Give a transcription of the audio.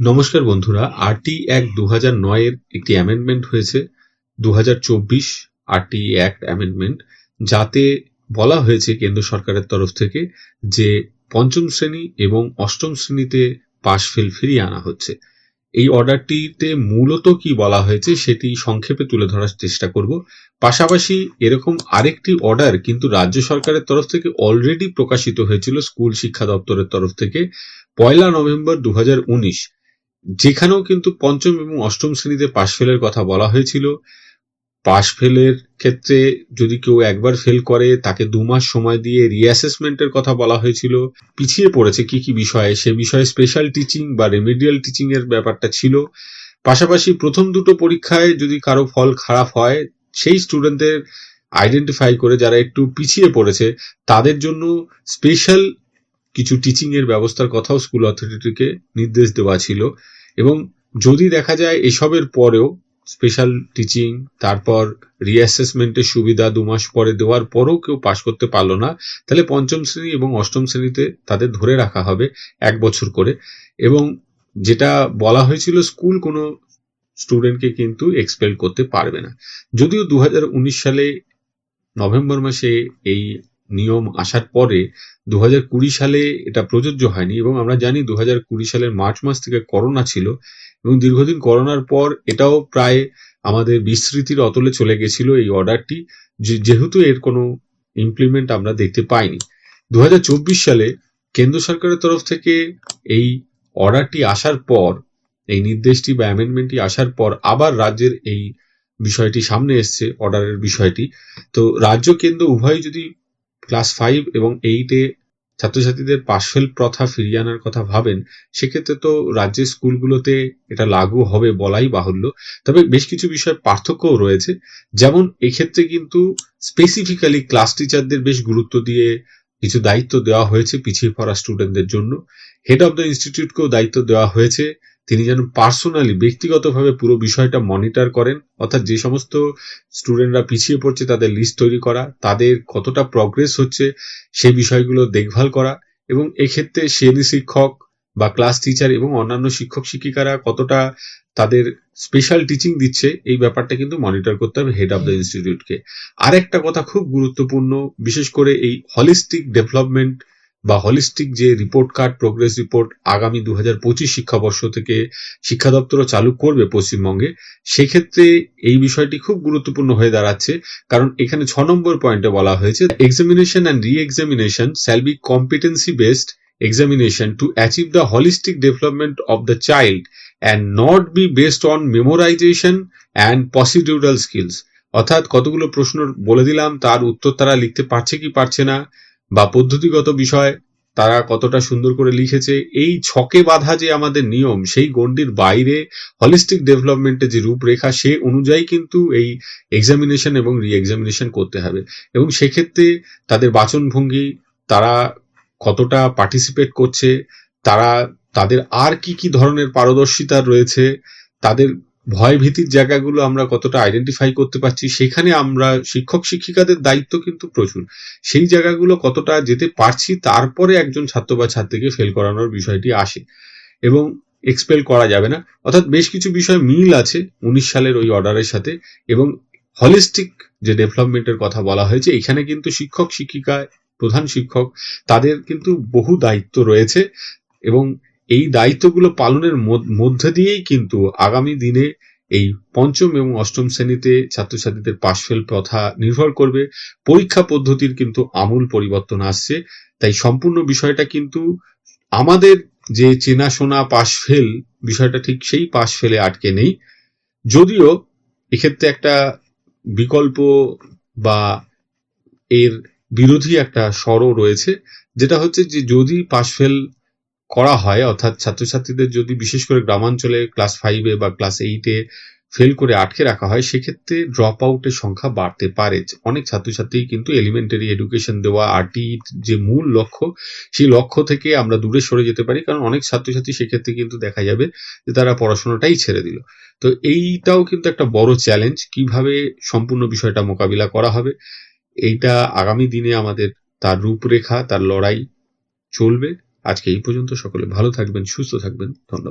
নমস্কার বন্ধুরা, RT act দু হাজার নয়ের একটি অ্যামেন্ডমেন্ট হয়েছে। দু হাজার চব্বিশ আরটি অ্যাক্ট অ্যামেন্ডমেন্ট যাতে বলা হয়েছে কেন্দ্র সরকারের তরফ থেকে যে পঞ্চম শ্রেণি এবং অষ্টম শ্রেণীতে পাশ ফেল ফিরিয়ে আনা হচ্ছে। এই অর্ডারটিতে মূলত কি বলা হয়েছে সেটি সংক্ষেপে তুলে ধরার চেষ্টা করব। পাশাপাশি এরকম আরেকটি অর্ডার কিন্তু রাজ্য সরকারের তরফ থেকে অলরেডি প্রকাশিত হয়েছিল স্কুল শিক্ষা দপ্তরের তরফ থেকে। পয়লা নভেম্বর দু হাজার উনিশ যেখানেও কিন্তু পঞ্চম এবং অষ্টম শ্রেণীতে পাশ ফেলের কথা বলা হয়েছিল। পাশ ফেলের ক্ষেত্রে যদি কেউ একবার ফেল করে, তাকে দু মাস সময় দিয়ে রিঅ্যাসেসমেন্টের কথা বলা হয়েছিল। পিছিয়ে পড়েছে কি কি বিষয়ে, সে বিষয়ে স্পেশাল টিচিং বা রেমিডিয়াল টিচিং এর ব্যাপারটা ছিল। পাশাপাশি প্রথম দুটো পরীক্ষায় যদি কারও ফল খারাপ হয়, সেই স্টুডেন্টদের আইডেন্টিফাই করে যারা একটু পিছিয়ে পড়েছে, তাদের জন্য স্পেশাল কিছু টিচিং এর ব্যবস্থার কথাও স্কুল অথরিটিকে নির্দেশ দেওয়া ছিল এবং যদি দেখা যায় এসবের পরেও স্পেশাল টিচিং তারপর রিঅ্যাসেসমেন্টের সুবিধা দু মাস পরে দেওয়ার পরেও কেউ পাশ করতে পারল না, তাহলে পঞ্চম শ্রেণি এবং অষ্টম শ্রেণীতে তাদের ধরে রাখা হবে এক বছর করে। এবং যেটা বলা হয়েছিল স্কুল কোনো স্টুডেন্টকে কিন্তু এক্সপেল করতে পারবে না। যদিও দু হাজার উনিশ সালে নভেম্বর মাসে এই নিয়ম আসার পরে দু কুড়ি সালে এটা প্রযোজ্য হয়নি এবং আমরা জানি দু কুড়ি সালের মার্চ মাস থেকে করোনা ছিল এবং দীর্ঘদিন করোনার পর এটাও প্রায় আমাদের বিস্মৃতির অতলে চলে গেছিল এই অর্ডারটি যেহেতু এর কোনো ইমপ্লিমেন্ট আমরা দেখতে পাইনি। দু হাজার চব্বিশ সালে কেন্দ্র সরকারের তরফ থেকে এই অর্ডারটি আসার পর, এই নির্দেশটি বা অ্যামেন্ডমেন্টটি আসার পর আবার রাজ্যের এই বিষয়টি সামনে এসছে, অর্ডারের বিষয়টি। তো রাজ্য, কেন্দ্র উভয় যদি ক্লাস ফাইভ এবং এইটে ছাত্রছাত্রীদের পাশফেল প্রথা ফিরিয়ে আনার কথা ভাবেন, সেক্ষেত্রে তো রাজ্যের স্কুলগুলোতে এটা লাগু হবে বলাই বাহুল্য। তবে বেশ কিছু বিষয় পার্থক্যও রয়েছে। যেমন এক্ষেত্রে কিন্তু স্পেসিফিক্যালি ক্লাস টিচারদের বেশ গুরুত্ব দিয়ে কিছু দায়িত্ব দেওয়া হয়েছে পিছিয়ে পড়া স্টুডেন্টদের জন্য। হেড অব দ্য ইনস্টিটিউটকেও দায়িত্ব দেওয়া হয়েছে। তিনি যেন পার্সোনালি ব্যক্তিগতভাবে পুরো বিষয়টা মনিটর করেন, অর্থাৎ যে সমস্ত স্টুডেন্টরা পিছিয়ে পড়ছে তাদের লিস্ট তৈরি করা, তাদের কতটা প্রগ্রেস হচ্ছে সেই বিষয়গুলো দেখভাল করা এবং এক্ষেত্রে শ্রেণি শিক্ষক বা ক্লাস টিচার এবং অন্যান্য শিক্ষক শিক্ষিকারা কতটা তাদের স্পেশাল টিচিং দিচ্ছে, এই ব্যাপারটা কিন্তু মনিটর করতে হবে হেড অফ দ্য ইনস্টিটিউটকে আরেকটা কথা খুব গুরুত্বপূর্ণ, বিশেষ করে এই হলিস্টিক ডেভেলপমেন্ট বা হলিস্টিক যে রিপোর্ট কার্ড প্রোগ্রেস রিপোর্ট আগামী দু হাজার পঁচিশ শিক্ষাবর্ষ থেকে শিক্ষা দপ্তরও চালু করবে পশ্চিমবঙ্গে, সেক্ষেত্রে এই বিষয়টি খুব গুরুত্বপূর্ণ হয়ে দাঁড়াচ্ছে। কারণ এখানে ছ নম্বর পয়েন্টে বলা হয়েছে examination and re examination shall be competency based examination to achieve the holistic development of the child and not be based on memorisation and procedural skills অর্থাৎ কতগুলো প্রশ্ন বলে দিলাম, তার উত্তর তারা লিখতে পারছে কি পারছে না বা পদ্ধতিগত বিষয়, তারা কতটা সুন্দর করে লিখেছে, এই ছকে বাধা যে আমাদের নিয়ম, সেই গণ্ডির বাইরে হলিস্টিক ডেভেলপমেন্টের যে রূপরেখা, সে অনুযায়ী কিন্তু এই এক্সামিনেশন এবং রি এক্সামিনেশন করতে হবে। এবং সেক্ষেত্রে তাদের বাচনভঙ্গি, তারা কতটা পার্টিসিপেট করছে, তারা, তাদের আর কি কি ধরনের পারদর্শিতা রয়েছে, তাদের ভয় ভীতির জায়গাগুলো আমরা কতটা আইডেন্টিফাই করতে পারছি, সেখানে আমরা শিক্ষক শিক্ষিকাদের দায়িত্ব কিন্তু প্রচুর। সেই জায়গাগুলো কতটা যেতে পারছি, তারপরে একজন ছাত্র বা ছাত্রীকে ফেল করানোর বিষয়টি আসে এবং এক্সপেল করা যাবে না। অর্থাৎ বেশ কিছু বিষয় মিল আছে উনিশ সালের ওই অর্ডারের সাথে এবং হলিস্টিক যে ডেভেলপমেন্টের কথা বলা হয়েছে, এখানে কিন্তু শিক্ষক, শিক্ষিকা, প্রধান শিক্ষক, তাদের কিন্তু বহু দায়িত্ব রয়েছে এবং এই দায়িত্বগুলো পালনের মধ্যে দিয়েই কিন্তু আগামী দিনে এই পঞ্চম এবং অষ্টম শ্রেণীতে ছাত্রছাত্রীদের পাশফেল প্রথা নির্ভর করবে। পরীক্ষা পদ্ধতির কিন্তু আমূল পরিবর্তন আসছে। তাই সম্পূর্ণ বিষয়টা কিন্তু আমাদের যে চেনাশোনা পাশ ফেল বিষয়টা ঠিক সেই পাশ ফেলে আটকে নেই। যদিও এক্ষেত্রে একটা বিকল্প বা এর বিরোধী একটা স্বরও রয়েছে, যেটা হচ্ছে যে যদি পাশ ফেল করা হয়, অর্থাৎ ছাত্রছাত্রীদের যদি বিশেষ করে গ্রামাঞ্চলে ক্লাস ফাইভে বা ক্লাস এইটে ফেল করে আটকে রাখা হয়, সেক্ষেত্রে ড্রপ আউটের সংখ্যা বাড়তে পারে। অনেক ছাত্রছাত্রী কিন্তু এলিমেন্টারি এডুকেশন দেওয়া আরটি যে মূল লক্ষ্য, সেই লক্ষ্য থেকে আমরা দূরে সরে যেতে পারি, কারণ অনেক ছাত্রছাত্রী সেক্ষেত্রে কিন্তু দেখা যাবে যে তারা পড়াশোনাটাই ছেড়ে দিল। তো এইটাও কিন্তু একটা বড় চ্যালেঞ্জ কীভাবে সম্পূর্ণ বিষয়টা মোকাবিলা করা হবে। এইটা আগামী দিনে আমাদের তার রূপরেখা, তার লড়াই চলবে। আজকে এই পর্যন্ত সকলে ভালো থাকবেন সুস্থ থাকবেন। ধন্যবাদ।